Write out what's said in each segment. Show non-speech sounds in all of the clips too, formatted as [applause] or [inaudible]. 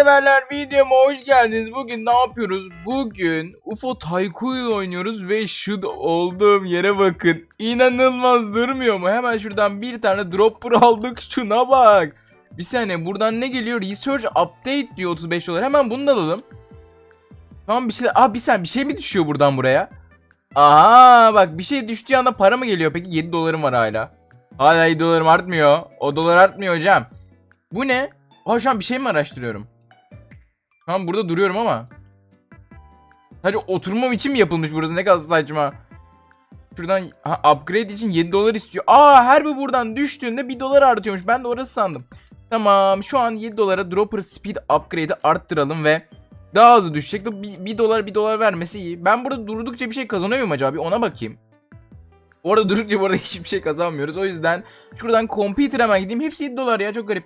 severler videoma hoş geldiniz. Bugün ne yapıyoruz? Bugün UFO Tycoon oynuyoruz ve şu olduğum yere bakın. İnanılmaz durmuyor mu? Hemen şuradan bir tane dropper aldık. Şuna bak. Bir saniye buradan ne geliyor? Research update diyor 35 dolar. Hemen bunu da alalım. Tamam bir şey. Aa bir saniye bir şey mi düşüyor buradan buraya? Aha bak bir şey düştüğü anda para mı geliyor? Peki 7 dolarım var hala. Hala 7 dolarım artmıyor. O dolar artmıyor hocam. Bu ne? Aa şu an bir şey mi araştırıyorum? Tamam burada duruyorum ama. Sadece oturmam için mi yapılmış burası? Ne kadar saçma. Şuradan ha, upgrade için 7 dolar istiyor. Aa her bir buradan düştüğünde 1 dolar artıyormuş. Ben de orası sandım. Tamam şu an 7 dolara dropper speed upgrade'i arttıralım ve daha hızlı düşecek. 1 dolar 1 dolar vermesi iyi. Ben burada durdukça bir şey kazanıyor muyum acaba? Bir ona bakayım. Orada durdukça bu arada [laughs] hiçbir şey kazanmıyoruz. O yüzden şuradan computer hemen gideyim. Hepsi 7 dolar ya çok garip.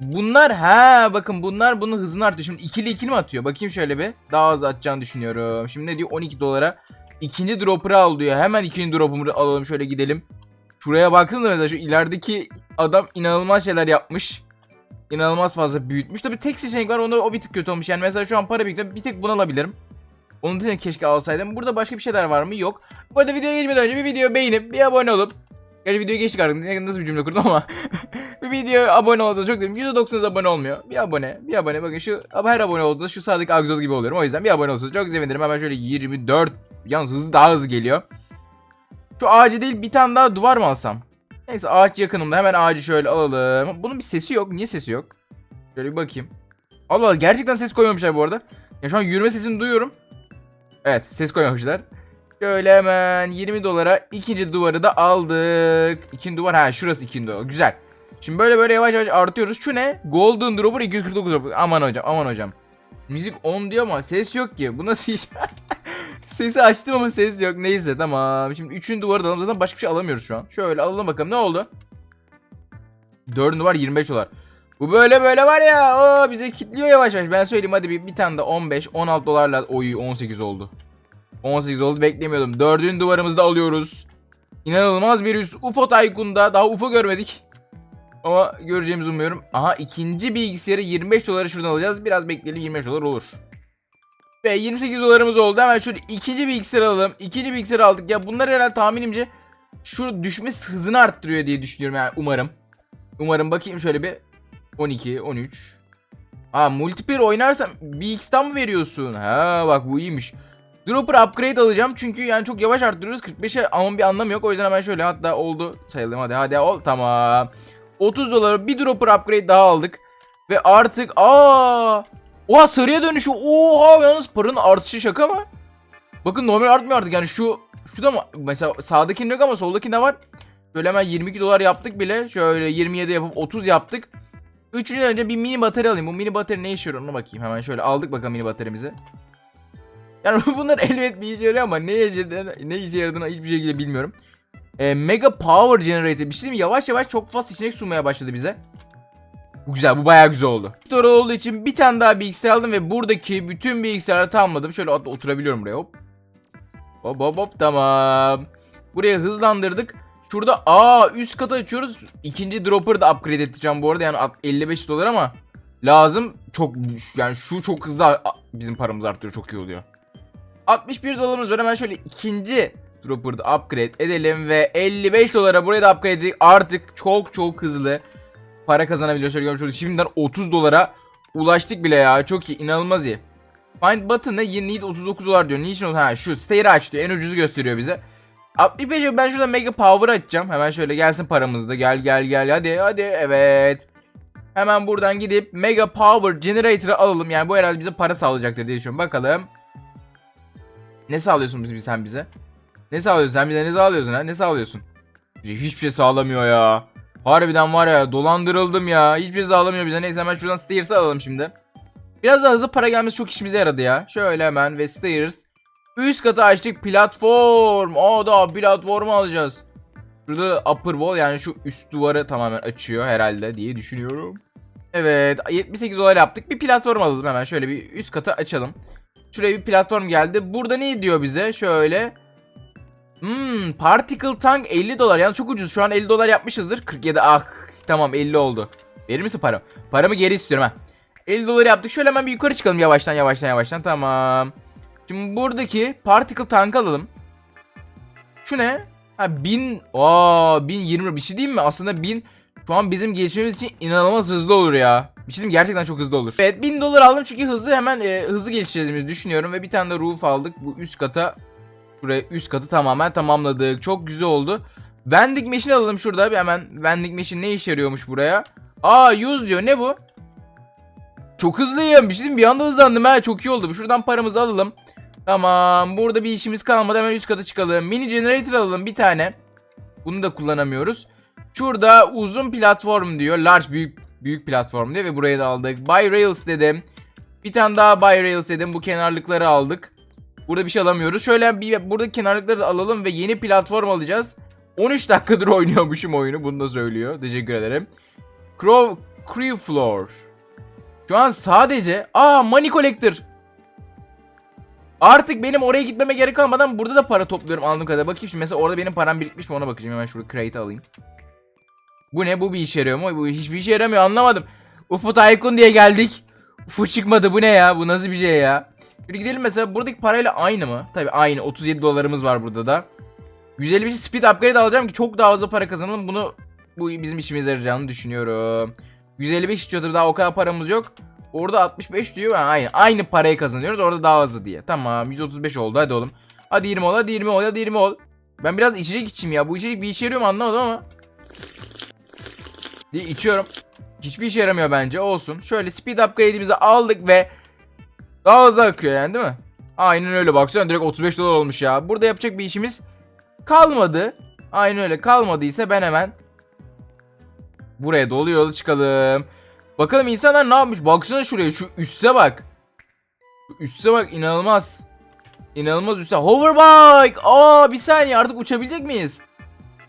Bunlar ha bakın bunlar bunun hızını artıyor. Şimdi ikili ikili mi atıyor? Bakayım şöyle bir. Daha hızlı atacağını düşünüyorum. Şimdi ne diyor? 12 dolara. İkinci dropper'ı al diyor. Hemen ikinci dropper'ı alalım. Şöyle gidelim. Şuraya baksanıza mesela şu ilerideki adam inanılmaz şeyler yapmış. İnanılmaz fazla büyütmüş. Tabii tek seçenek var. Onda o bir tık kötü olmuş. Yani mesela şu an para biriktirdim. Bir tek bunu alabilirim. Onun için keşke alsaydım. Burada başka bir şeyler var mı? Yok. Bu arada videoya geçmeden önce bir video beğenip bir abone olup Gerçi videoya geçtik artık. Nasıl bir cümle kurdum ama. [laughs] bir videoya abone olsanız çok derim. %90'ınız abone olmuyor. Bir abone. Bir abone. Bakın şu her abone olduğunda şu sağdaki Agzol gibi oluyorum. O yüzden bir abone olsanız çok sevinirim. Hemen şöyle 24. Yalnız hızlı daha hızlı geliyor. Şu ağacı değil bir tane daha duvar mı alsam? Neyse ağaç yakınımda. Hemen ağacı şöyle alalım. Bunun bir sesi yok. Niye sesi yok? Şöyle bir bakayım. Allah Allah gerçekten ses koymamışlar bu arada. Ya şu an yürüme sesini duyuyorum. Evet ses koymamışlar. Şöyle hemen 20 dolara ikinci duvarı da aldık. İkinci duvar ha şurası ikinci duvar. Güzel. Şimdi böyle böyle yavaş yavaş artıyoruz. Şu ne? Golden Dropper 249 Dropper. Aman hocam aman hocam. Müzik 10 diyor ama ses yok ki. Bu nasıl iş? [laughs] Sesi açtım ama ses yok. Neyse tamam. Şimdi 3. duvarı da alalım. Zaten başka bir şey alamıyoruz şu an. Şöyle alalım bakalım ne oldu? 4. duvar 25 dolar. Bu böyle böyle var ya. O bize kilitliyor yavaş yavaş. Ben söyleyeyim hadi bir, bir tane de 15 16 dolarla oy 18 oldu. 18 oldu beklemiyordum. Dördüncü duvarımızda alıyoruz. İnanılmaz bir üst. UFO Tycoon'da daha UFO görmedik. Ama göreceğimizi umuyorum. Aha ikinci bilgisayarı 25 dolara şuradan alacağız. Biraz bekleyelim 25 dolar olur. Ve 28 dolarımız oldu. Hemen şöyle ikinci bilgisayar alalım. İkinci bilgisayar aldık. Ya bunlar herhalde tahminimce şu düşme hızını arttırıyor diye düşünüyorum yani umarım. Umarım bakayım şöyle bir 12, 13. Aa multiplayer oynarsam bir x'ten mı veriyorsun? Ha bak bu iyiymiş. Dropper upgrade alacağım çünkü yani çok yavaş arttırıyoruz. 45'e ama bir anlamı yok. O yüzden hemen şöyle hatta oldu sayalım hadi hadi ol tamam. 30 dolara bir dropper upgrade daha aldık. Ve artık aa Oha sarıya dönüşü. Oha yalnız paranın artışı şaka mı? Bakın normal artmıyor artık yani şu şu da mı mesela sağdakinde yok ama soldakinde var. Böyle hemen 22 dolar yaptık bile. Şöyle 27 yapıp 30 yaptık. Üçüncüden önce bir mini batarya alayım. Bu mini batarya ne işe yarıyor ona bakayım. Hemen şöyle aldık bakalım mini bataryamızı. Yani [laughs] bunlar elbet bir işe yarıyor ama ne işe, ne işe yaradığını hiçbir şekilde bilmiyorum. E, Mega Power Generator bir şey mi? Yavaş yavaş çok fazla seçenek sunmaya başladı bize. Bu güzel bu bayağı güzel oldu. Store olduğu için bir tane daha bilgisayar aldım ve buradaki bütün bilgisayarları tamamladım. Şöyle oturabiliyorum buraya hop. Hop hop hop tamam. Buraya hızlandırdık. Şurada aa üst kata açıyoruz. İkinci dropper'ı da upgrade edeceğim bu arada yani 55 dolar ama lazım çok yani şu çok hızlı bizim paramız artıyor çok iyi oluyor. 61 dolarımız var hemen şöyle ikinci dropper'da upgrade edelim ve 55 dolara buraya da upgrade edelim. Artık çok çok hızlı para kazanabiliyoruz. Şöyle görmüş Şimdiden 30 dolara ulaştık bile ya. Çok iyi inanılmaz iyi. Find button'da yeni need 39 dolar diyor. Niçin? Ha şu stair'i aç diyor. En ucuzu gösteriyor bize. 65 ben şurada mega power açacağım. Hemen şöyle gelsin paramız da. Gel gel gel hadi hadi evet. Hemen buradan gidip mega power generator'ı alalım. Yani bu herhalde bize para sağlayacaktır diye düşünüyorum. Bakalım. Ne sağlıyorsun biz sen bize? Ne sağlıyorsun sen bize ne sağlıyorsun ha? Ne sağlıyorsun? Bize hiçbir şey sağlamıyor ya. Harbiden var ya dolandırıldım ya. Hiçbir şey sağlamıyor bize. Neyse hemen şuradan Stairs'ı alalım şimdi. Biraz daha hızlı para gelmesi çok işimize yaradı ya. Şöyle hemen ve Stairs. Üst katı açtık platform. Aa da platformu alacağız. Şurada upper wall yani şu üst duvarı tamamen açıyor herhalde diye düşünüyorum. Evet 78 dolar yaptık. Bir platform alalım hemen şöyle bir üst katı açalım. Şuraya bir platform geldi. Burada ne diyor bize? Şöyle. Hmm, Particle Tank 50 dolar. Yani çok ucuz. Şu an 50 dolar yapmışızdır. 47 ah. Tamam 50 oldu. Verir misin para? Paramı geri istiyorum ha. 50 dolar yaptık. Şöyle hemen bir yukarı çıkalım yavaştan yavaştan yavaştan. Tamam. Şimdi buradaki particle tank alalım. Şu ne? Ha 1000 aa 1020 bir şey diyeyim mi? Aslında 1000 şu an bizim gelişmemiz için inanılmaz hızlı olur ya. Bir şey gerçekten çok hızlı olur. Evet 1000 dolar aldım çünkü hızlı hemen e, hızlı geliştireceğimizi düşünüyorum ve bir tane de roof aldık. Bu üst kata Buraya üst katı tamamen tamamladık. Çok güzel oldu. Vending machine alalım şurada bir hemen. Vending machine ne işe yarıyormuş buraya? Aa use diyor. Ne bu? Çok hızlıyım. Bir şey bir anda hızlandım ha. Çok iyi oldu. Şuradan paramızı alalım. Tamam. Burada bir işimiz kalmadı. Hemen üst kata çıkalım. Mini generator alalım bir tane. Bunu da kullanamıyoruz. Şurada uzun platform diyor. Large büyük büyük platform diyor ve buraya da aldık. Buy rails dedim. Bir tane daha buy rails dedim. Bu kenarlıkları aldık. Burada bir şey alamıyoruz. Şöyle bir buradaki kenarlıkları da alalım ve yeni platform alacağız. 13 dakikadır [laughs] oynuyormuşum oyunu. Bunu da söylüyor. Teşekkür ederim. Crow, Crew Floor. Şu an sadece... Aa Money Collector. Artık benim oraya gitmeme gerek kalmadan burada da para topluyorum anladığım kadar. Bakayım şimdi mesela orada benim param birikmiş mi ona bakacağım. Hemen şurada crate alayım. Bu ne? Bu bir işe yarıyor mu? Bu hiçbir işe yaramıyor anlamadım. Ufo Tycoon diye geldik. Ufo çıkmadı. Bu ne ya? Bu nasıl bir şey ya? Şimdi gidelim mesela buradaki parayla aynı mı? Tabii aynı. 37 dolarımız var burada da. 155 speed upgrade alacağım ki çok daha fazla para kazanalım. Bunu bu bizim işimize yarayacağını düşünüyorum. 155 istiyor tabii daha o kadar paramız yok. Orada 65 diyor. Ha, aynı. Aynı parayı kazanıyoruz. Orada daha hızlı diye. Tamam 135 oldu hadi oğlum. Hadi 20 ol hadi 20 ol hadi 20 ol. Ben biraz içecek içeyim ya. Bu içecek bir işe mu anlamadım ama. Diye içiyorum. Hiçbir işe yaramıyor bence. Olsun. Şöyle speed upgrade'imizi aldık ve daha hızlı akıyor yani değil mi? Aynen öyle baksana direkt 35 dolar olmuş ya. Burada yapacak bir işimiz kalmadı. Aynen öyle kalmadıysa ben hemen buraya dolu yolu çıkalım. Bakalım insanlar ne yapmış? Baksana şuraya şu üste bak. Şu üste bak inanılmaz. İnanılmaz üste. Hoverbike. Aa bir saniye artık uçabilecek miyiz?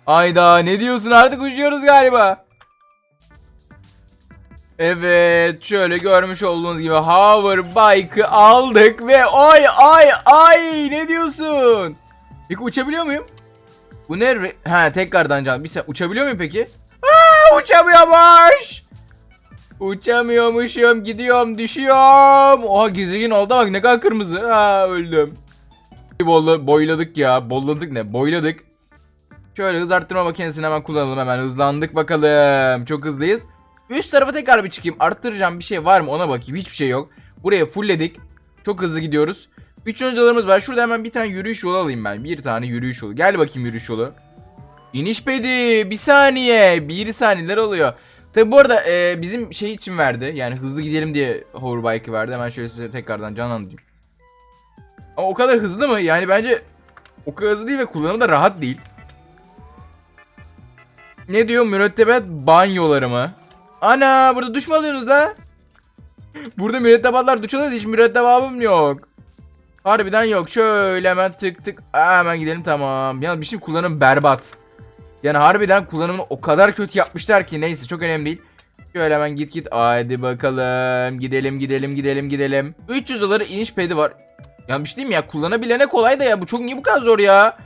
Ayda ne diyorsun artık uçuyoruz galiba. Evet şöyle görmüş olduğunuz gibi hover bike'ı aldık ve ay ay ay ne diyorsun? Peki uçabiliyor muyum? Bu ne? Ha tekrardan can. Bir sen uçabiliyor muyum peki? Aa, uçamıyormuş. Uçamıyormuşum. Gidiyorum düşüyorum. Oha gezegen oldu bak ne kadar kırmızı. Ha öldüm. Bolla, boyladık ya. Bolladık ne? Boyladık. Şöyle hız arttırma makinesini hemen kullanalım hemen. Hızlandık bakalım. Çok hızlıyız. Üst tarafa tekrar bir çıkayım. Arttıracağım bir şey var mı ona bakayım. Hiçbir şey yok. Buraya fullledik. Çok hızlı gidiyoruz. 3 öncelerimiz var. Şurada hemen bir tane yürüyüş yolu alayım ben. Bir tane yürüyüş yolu. Gel bakayım yürüyüş yolu. İniş pedi. Bir saniye. Bir saniyeler oluyor. Tabi bu arada e, bizim şey için verdi. Yani hızlı gidelim diye hoverbike'ı verdi. Hemen şöyle size tekrardan canlandırayım. Ama o kadar hızlı mı? Yani bence o kadar hızlı değil ve kullanımı da rahat değil. Ne diyor? Mürettebat banyoları mı? Ana burada duş mu alıyorsunuz da? Burada mürettebatlar duş alıyor hiç mürettebabım yok. Harbiden yok. Şöyle hemen tık tık. Aa, hemen gidelim tamam. Yalnız bir şey kullanım berbat. Yani harbiden kullanımını o kadar kötü yapmışlar ki neyse çok önemli değil. Şöyle hemen git git. Hadi bakalım. Gidelim gidelim gidelim gidelim. 300 doları iniş pedi var. Ya bir şey diyeyim ya kullanabilene kolay da ya bu çok niye bu kadar zor ya?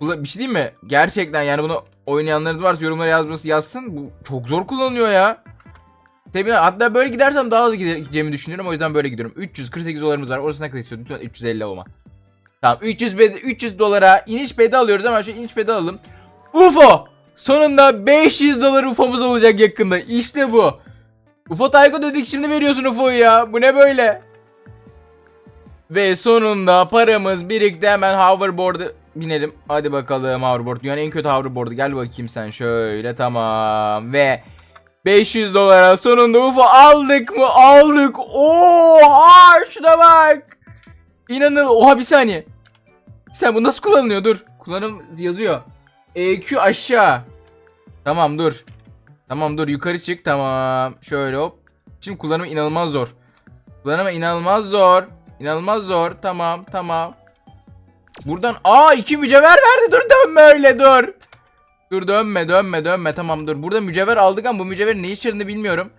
Bir şey diyeyim mi? Gerçekten yani bunu oynayanlarınız varsa yorumlara yazması yazsın. Bu çok zor kullanılıyor ya. Tabii hatta böyle gidersem daha hızlı gide- gideceğimi düşünüyorum. O yüzden böyle gidiyorum. 348 dolarımız var. Orası ne kadar istiyor? Lütfen 350 olma. Tamam 300, bed 300 dolara iniş bedi alıyoruz. Hemen şu iniş bedi alalım. UFO! Sonunda 500 dolar UFO'muz olacak yakında. İşte bu. UFO Tayko dedik şimdi veriyorsun UFO'yu ya. Bu ne böyle? Ve sonunda paramız birikti. Hemen hoverboard'a binelim. Hadi bakalım hoverboard. Dünyanın en kötü hoverboard'u. Gel bakayım sen şöyle tamam. Ve 500 dolara sonunda UFO aldık mı? Aldık. Oha şuna bak. İnanılmaz. Oha bir saniye. Sen bu nasıl kullanılıyor? Dur. Kullanım yazıyor. EQ aşağı. Tamam dur. Tamam dur yukarı çık. Tamam. Şöyle hop. Şimdi kullanımı inanılmaz zor. Kullanımı inanılmaz zor. İnanılmaz zor. Tamam tamam. Buradan aa iki mücevher verdi. Dur dönme öyle dur. Dur dönme dönme dönme tamam dur. Burada mücevher aldık ama bu mücevherin ne yaradığını bilmiyorum.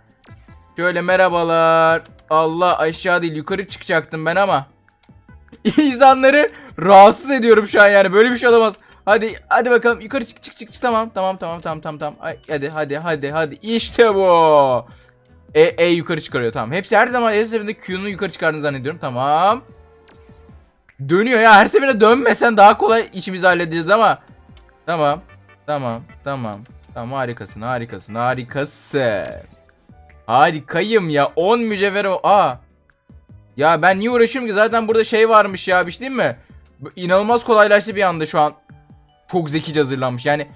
Şöyle merhabalar. Allah aşağı değil yukarı çıkacaktım ben ama. [laughs] İnsanları rahatsız ediyorum şu an yani böyle bir şey olamaz. Hadi hadi bakalım yukarı çık çık çık. tamam tamam tamam tamam tamam tamam Ay, hadi hadi hadi hadi işte bu. E, e yukarı çıkarıyor tamam. Hepsi her zaman her seferinde Q'nu yukarı çıkardığını zannediyorum. Tamam. Dönüyor ya her seferinde dönmesen daha kolay işimizi hallederiz ama. Tamam. Tamam. Tamam. Tamam harikasın harikasın harikasın. Harikayım ya 10 mücevher o. Aa. Ya ben niye uğraşıyorum ki zaten burada şey varmış ya bir şey değil mi? İnanılmaz kolaylaştı bir anda şu an. Çok zekice hazırlanmış yani.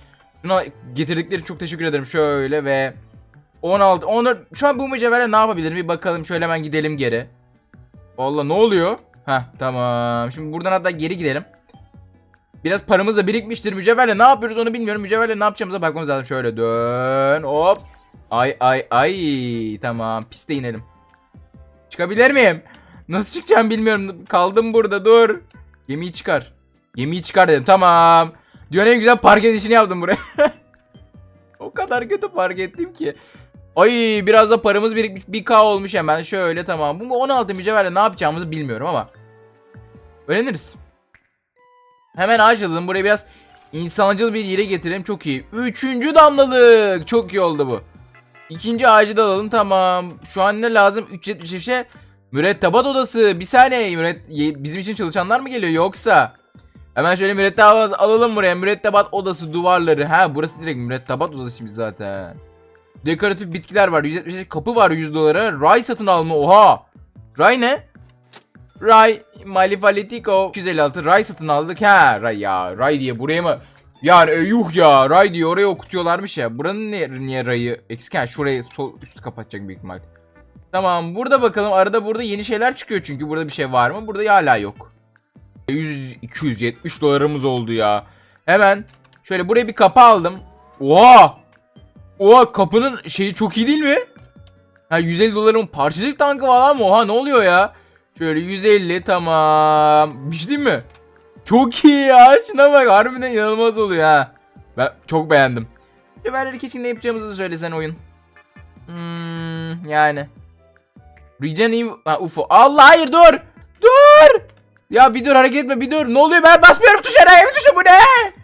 Şuna getirdikleri çok teşekkür ederim şöyle ve 16 onlar şu an bu mücevherle ne yapabilirim bir bakalım şöyle hemen gidelim geri. Vallahi ne oluyor? Heh tamam. Şimdi buradan hatta geri gidelim. Biraz paramız da birikmiştir. Mücevherle ne yapıyoruz onu bilmiyorum. Mücevherle ne yapacağımıza bakmamız lazım. Şöyle dön. Hop. Ay ay ay. Tamam. Piste inelim. Çıkabilir miyim? Nasıl çıkacağım bilmiyorum. Kaldım burada dur. Gemiyi çıkar. Gemiyi çıkar dedim. Tamam. Dünyanın en güzel park edişini yaptım buraya. [laughs] o kadar kötü park ettim ki. Ay biraz da paramız birikmiş. 1K olmuş hemen. Şöyle tamam. Bu 16 mücevherle ne yapacağımızı bilmiyorum ama. Öğreniriz. Hemen açalım. Burayı biraz insancıl bir yere getirelim. Çok iyi. Üçüncü damlalık. Çok iyi oldu bu. İkinci ağacı da alalım. Tamam. Şu an ne lazım? 370 şey. Mürettebat odası. Bir saniye. Müret bizim için çalışanlar mı geliyor yoksa? Hemen şöyle mürettebat alalım buraya. Mürettebat odası duvarları. Ha burası direkt mürettebat odasıymış zaten. Dekoratif bitkiler var. 170 kapı var 100 dolara. Ray satın alma. Oha. Ray ne? Ray Malifaletico 256 Ray satın aldık. Ha Ray ya. Ray diye buraya mı? Yani e, yuh ya. Ray diye oraya okutuyorlarmış ya. Buranın niye, niye Ray'ı eksik? Ha şurayı sol üstü kapatacak büyük ihtimal. Tamam burada bakalım. Arada burada yeni şeyler çıkıyor çünkü. Burada bir şey var mı? Burada hala yok. 100 270 dolarımız oldu ya. Hemen şöyle buraya bir kapı aldım. Oha! Oha kapının şeyi çok iyi değil mi? Ha 150 doların parçacık tankı falan mı? Oha ne oluyor ya? Şöyle 150 tamam. Bir şey diyeyim mi? Çok iyi ya. Şuna bak harbiden inanılmaz oluyor ha. Ben çok beğendim. Cevherleri için ne yapacağımızı söylesen oyun. Hmm, yani. Regen Eve... Ha, UFO. Allah hayır dur. Dur. Ya bir dur hareket etme bir dur. Ne oluyor ben basmıyorum tuşa. Ne tuşa bu ne?